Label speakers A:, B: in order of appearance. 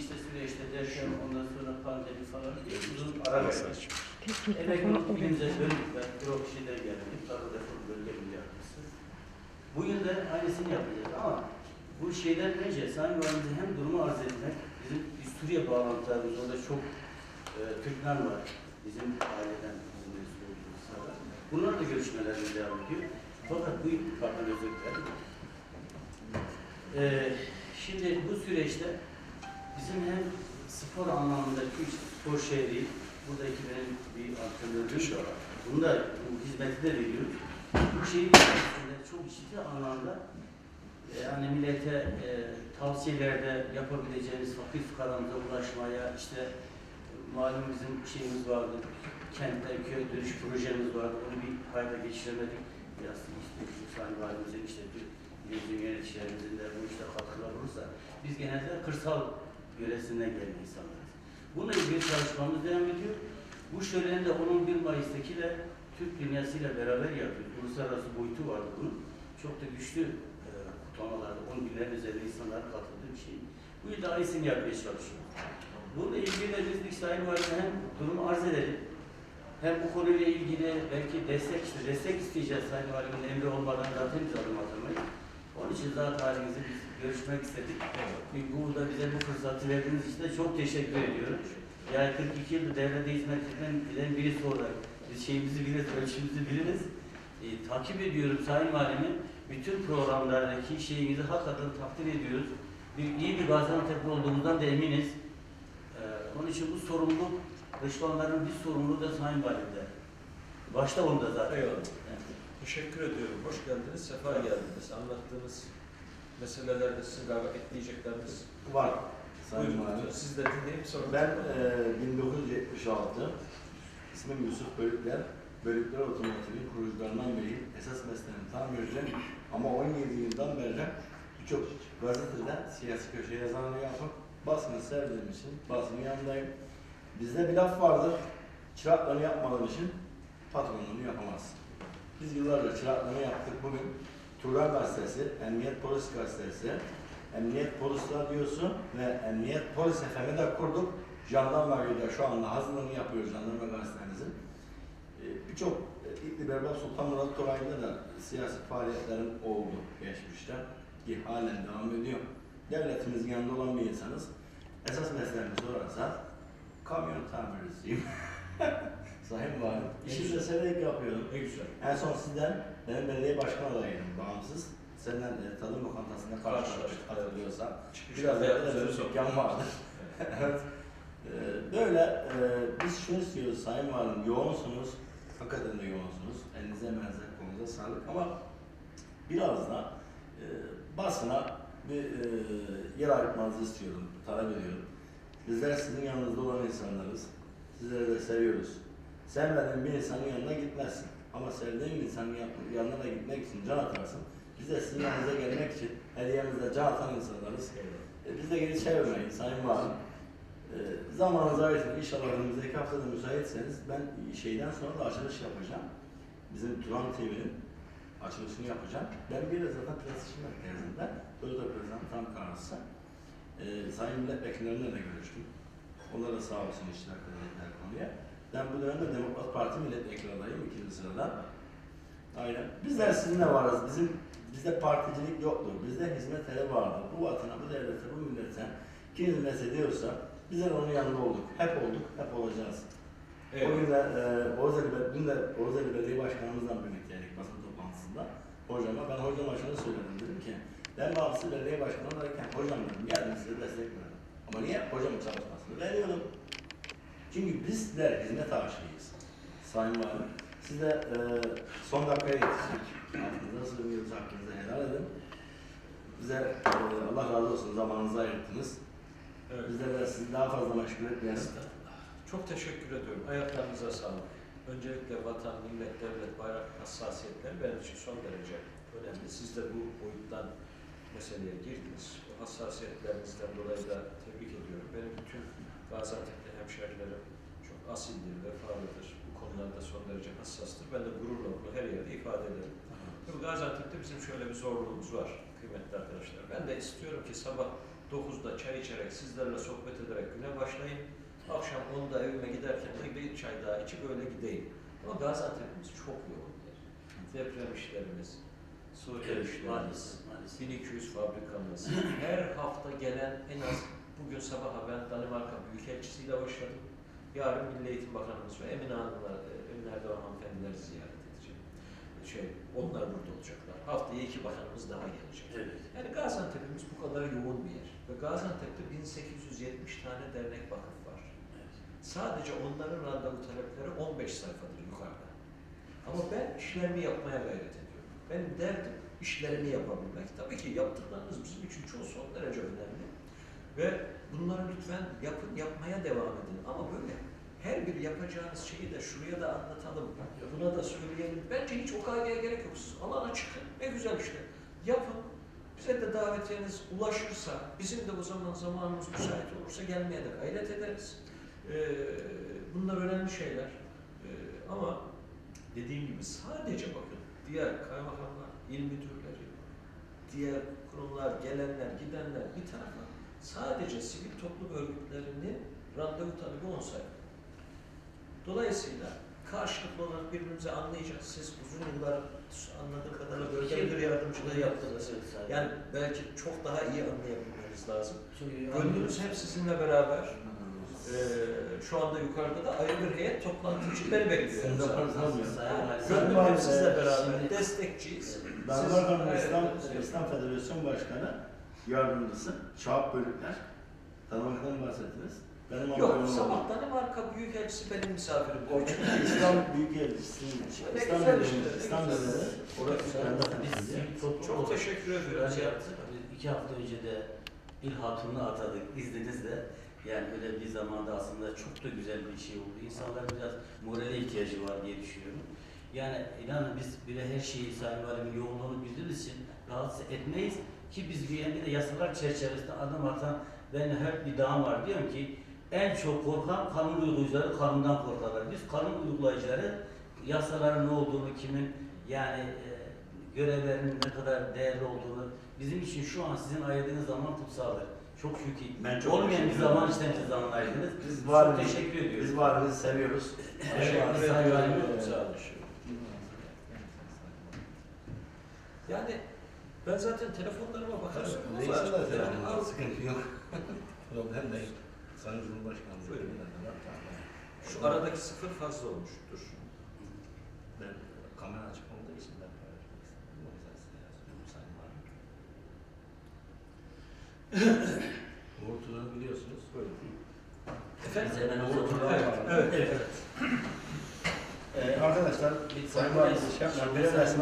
A: işte süreçte derken ondan sonra pandemi falan diye uzun ara verdik. Bilimimize
B: oraya.
A: döndük ben. Bürok kişide geldik. Tarı Reform Bölge Mücadelesi. Bugün de aynısını yapacağız ama bu şeyden önce Valimize hem durumu arz etmek, bizim Suriye bağlantılarımız orada çok e, Türkmen var. Bizim aileden bizim olduğumuz sıralar. Bunlar da görüşmelerimiz devam ediyor. Fakat bu özür dilerim. Ee, şimdi bu süreçte bizim hem spor anlamında üç spor şehri, buradaki benim bir antrenörlüğüm. Bunu da bu hizmeti de veriyoruz. Bu içerisinde çok ciddi anlamda e, yani millete e, tavsiyelerde yapabileceğimiz fakir fukaramıza ulaşmaya işte e, malum bizim şeyimiz vardı. Kentler köy dönüş projemiz vardı. Onu bir hayata geçiremedik. Biraz işte Sayın Valimizin işte bizim yöneticilerimizin de bu işte katkılar olursa biz genelde kırsal yöresinden gelen insanlarız. Bununla ilgili çalışmamız devam ediyor. Bu şölen de 11 Mayıs'taki de Türk dünyasıyla beraber yapıyoruz. Uluslararası boyutu var bunun. Çok da güçlü e, kutlamalarda 10 binler üzerinde insanların katıldığı bir şey. Bu yıl daha iyisini yapmaya çalışıyoruz. Bununla ilgili de biz bir Sayın Valim'e hem durumu arz edelim, hem bu konuyla ilgili belki destek işte destek isteyeceğiz Sayın Valim'in emri olmadan zaten biz adım atamayız. Onun için zaten halinizi biz görüşmek istedik. Bu da bize bu fırsatı verdiğiniz için de çok teşekkür ediyorum. Yani 42 yıldır devlete hizmet eden birisi olarak biz şeyimizi biliriz, ölçümüzü biliriz. E, takip ediyorum Sayın Valim'in bütün programlardaki şeyinizi hakikaten takdir ediyoruz. Bir, iyi bir Gaziantep olduğumuzdan da eminiz. E, onun için bu sorumluluk, dışmanların bir sorumluluğu da Sayın Valim'de. Başta onda zaten.
C: Eyvallah.
A: Evet.
C: Teşekkür ediyorum. Hoş geldiniz, sefa geldiniz. Anlattığınız meselelerde sizin galiba ekleyecekleriniz
D: Var. Sayın
C: Buyurun
D: Valim.
C: lütfen. Siz de dinleyip sonra.
D: Ben e, 1976 ismim Yusuf Bölükler. Bölükler Otomotiv'in kurucularından biriyim. Esas mesleğim tamirci ama 17 yıldan beri birçok gazetede siyasi köşe yazarlığı yapıp basını sevdiğim için basının yanındayım. Bizde bir laf vardır. Çıraklığını yapmadığın için patronluğunu yapamazsın. Biz yıllarca çıraklığını yaptık. Bugün Turan Gazetesi, Emniyet Polis Gazetesi, Emniyet Polis Radyosu ve Emniyet Polis FM'i de kurduk. Jandarma ile şu anda hazırlığını yapıyoruz Jandarma Gazetemizin. Ee, Birçok e, İdli Berbat Sultan Murat Toray'da da siyasi faaliyetlerin oldu geçmişte. Ki halen devam ediyor. Devletimizin yanında olan bir insanız. Esas mesleğimiz orası. Kamyon tamircisiyim. Sayın Valim. İşi de severek yapıyorum.
C: Ne güzel.
D: En son sizden benim belediye başkan adayıydım bağımsız. Senden e, tadım lokantasında karşılaştık hatırlıyorsan. Biraz
C: yaptığınız
D: bir
C: o.
D: dükkan vardı. evet. Ee, böyle e, biz şunu istiyoruz Sayın Valim, yoğunsunuz. Hakikaten de yoğunsunuz. Elinize emeğinize kolunuza sağlık ama biraz da e, basına bir e, yer ayırtmanızı istiyorum, talep ediyorum. Bizler sizin yanınızda olan insanlarız. Sizleri de seviyoruz. Sevmediğin bir insanın yanına gitmezsin. Ama sevdiğin bir insanın yan- yanına da gitmek için can atarsın. Biz de sizin yanınıza gelmek için hediyemizde can atan insanlarız. E, biz de geri çevirmeyin Sayın Valim. E, zamanınızı ayırın. İnşallah önümüzdeki haftada müsaitseniz ben şeyden sonra da açılış yapacağım. Bizim Turan TV'nin açılışını yapacağım. Ben bir de zaten PlayStation merkezinde Toyota Prezident tam karşısı. E, Sayın Milletvekillerine de görüştüm. Onlar da sağ olsun işler dediler konuya. Ben bu dönemde Demokrat Parti milletvekili adayım ikinci sırada. Aynen. Bizler sizinle varız. Bizim bizde particilik yoktur. Bizde hizmet evi vardır. Bu vatana, bu devlete, bu millete kim hizmet ediyorsa bizler onun yanında olduk. Hep olduk, hep olacağız. O
C: Evet.
D: gün de e, Oğuzeli, Be- dün de Oğuzeli Belediye Başkanımızla birlikteydik basın toplantısında. Hocama, ben hocama şunu söyledim. Dedim ki, ben bağımsız belediye başkanı olarak hocam dedim, geldim size destek verin. Ama niye? Hocamın çalışmasını veriyorum. Çünkü bizler hizmet aşığıyız. Sayın Valim. Siz de e, son dakikaya yetiştik. Aklınıza sığınıyoruz, hakkınızı helal edin. Bize e, Allah razı olsun zamanınızı ayırttınız.
C: Evet.
D: Bizler de sizi daha fazla meşgul etmeyelim.
C: Çok teşekkür ediyorum. Ayaklarınıza sağlık. Öncelikle vatan, millet, devlet, bayrak hassasiyetleri benim için son derece önemli. Siz de bu boyuttan meseleye girdiniz. O hassasiyetlerinizden dolayı da tebrik ediyorum. Benim bütün Gaziantep'te hemşehrilerim çok asildir, vefalıdır. Bu konularda son derece hassastır. Ben de gururla bunu her yerde ifade ederim. Tabii Gaziantep'te bizim şöyle bir zorluğumuz var kıymetli arkadaşlar. Ben de istiyorum ki sabah 9'da çay içerek, sizlerle sohbet ederek güne başlayayım. Akşam 10'da evime giderken de bir çay daha içip öyle gideyim. Ama Gaziantep'imiz çok yoğun. Deprem işlerimiz, Suriye
A: maalesef.
C: 1200 fabrikamız. Her hafta gelen en az bugün sabah ben Danimarka Büyükelçisiyle başladım. Yarın Milli Eğitim Bakanımız ve Emine Hanım'la, e, Emine Erdoğan hanımefendileri ziyaret edeceğim. Şey, onlar burada olacaklar. Haftaya iki bakanımız daha gelecek.
A: Evet.
C: Yani Gaziantep'imiz bu kadar yoğun bir yer. Ve Gaziantep'te 1870 tane dernek vakıf var.
A: evet.
C: Sadece onların randevu talepleri 15 sayfadır yukarıda. Ama ben işlerimi yapmaya gayret ediyorum. Benim derdim işlerimi yapabilmek. Tabii ki yaptıklarınız bizim için çok son derece önemli. Ve bunları lütfen yapın, yapmaya devam edin. Ama böyle her bir yapacağınız şeyi de şuraya da anlatalım, buna da söyleyelim. Bence hiç OKG'ye gerek yok. Siz alana çıkın, ne güzel işte. Yapın. Bize de davetiyeniz ulaşırsa, bizim de o zaman zamanımız müsait olursa gelmeye de gayret ederiz. Ee, bunlar önemli şeyler. Ee, ama dediğim gibi sadece bakın, diğer kaymakamlar, il müdürleri, diğer kurumlar, gelenler, gidenler bir tarafa sadece sivil toplum örgütlerinin randevu talebi 10 sayfa. Dolayısıyla karşılıklı olarak birbirimizi anlayacağız. Siz uzun yıllar anladığım kadarıyla bölge müdür yardımcılığı yaptınız. Yani belki çok daha iyi anlayabilmeniz lazım. Gönlümüz hep sizinle beraber. Ee, şu anda yukarıda da ayrı bir heyet toplantı için beni bekliyor. Gönlüm hep sizle beraber. Destekçiyiz.
D: Danimarka'nın
C: Siz-
D: İslam,
C: Evet.
D: İslam Federasyon Başkanı Yardımcısı Şahap Bölükler. Danimarka'dan bahsettiniz. Benim
C: Yok,
D: haberim oldu.
C: sabah Danimarka Büyükelçisi benim misafirim.
D: O İslam Büyükelçisi,
C: Ne
D: İslam Devleti, İslam. Devleti.
C: Orası Çok teşekkür
A: yaptık. Biz iki hafta önce de İl Hatun'u atadık izninizle. Yani öyle bir zamanda aslında çok da güzel bir şey oldu. İnsanların biraz morale ihtiyacı var diye düşünüyorum. Yani inanın biz bile her şeyi Sayın Valim'in yoğunluğunu bildiğimiz için rahatsız etmeyiz. Ki biz bir de yasalar çerçevesinde adım atan ben her bir dağım var diyorum ki en çok korkan kanun uygulayıcıları kanundan korkarlar. Biz kanun uygulayıcıları yasaların ne olduğunu, kimin yani e, görevlerinin ne kadar değerli olduğunu bizim için şu an sizin ayırdığınız zaman kutsaldır. Çok şükür.
D: Ben çok
A: Olmayan bir
D: teşekkür
A: zaman
D: ederim.
A: işte zaman ayırdınız.
D: Biz
A: Çok
D: var
A: teşekkür ediyoruz.
D: Biz varlığınızı seviyoruz.
C: Teşekkür ediyorum. Sağ olun. Yani ben zaten telefonlarıma bakarım.
B: Neyse
C: Var.
B: de
C: Yani al-
B: sıkıntı yok. Problem değil. Sayın Cumhurbaşkanı
C: Buyurun.
B: Buyurun.
C: Şu aradaki sıfır fazla olmuş. Dur.
B: Ben kamera açık olduğu için ben paylaşmak istedim. O yüzden size yazıyorum Sayın Valim.
A: Hemen
B: var.
C: Evet, evet.
A: Ee,
B: Arkadaşlar
A: bir sakın-
B: şey resim, resim.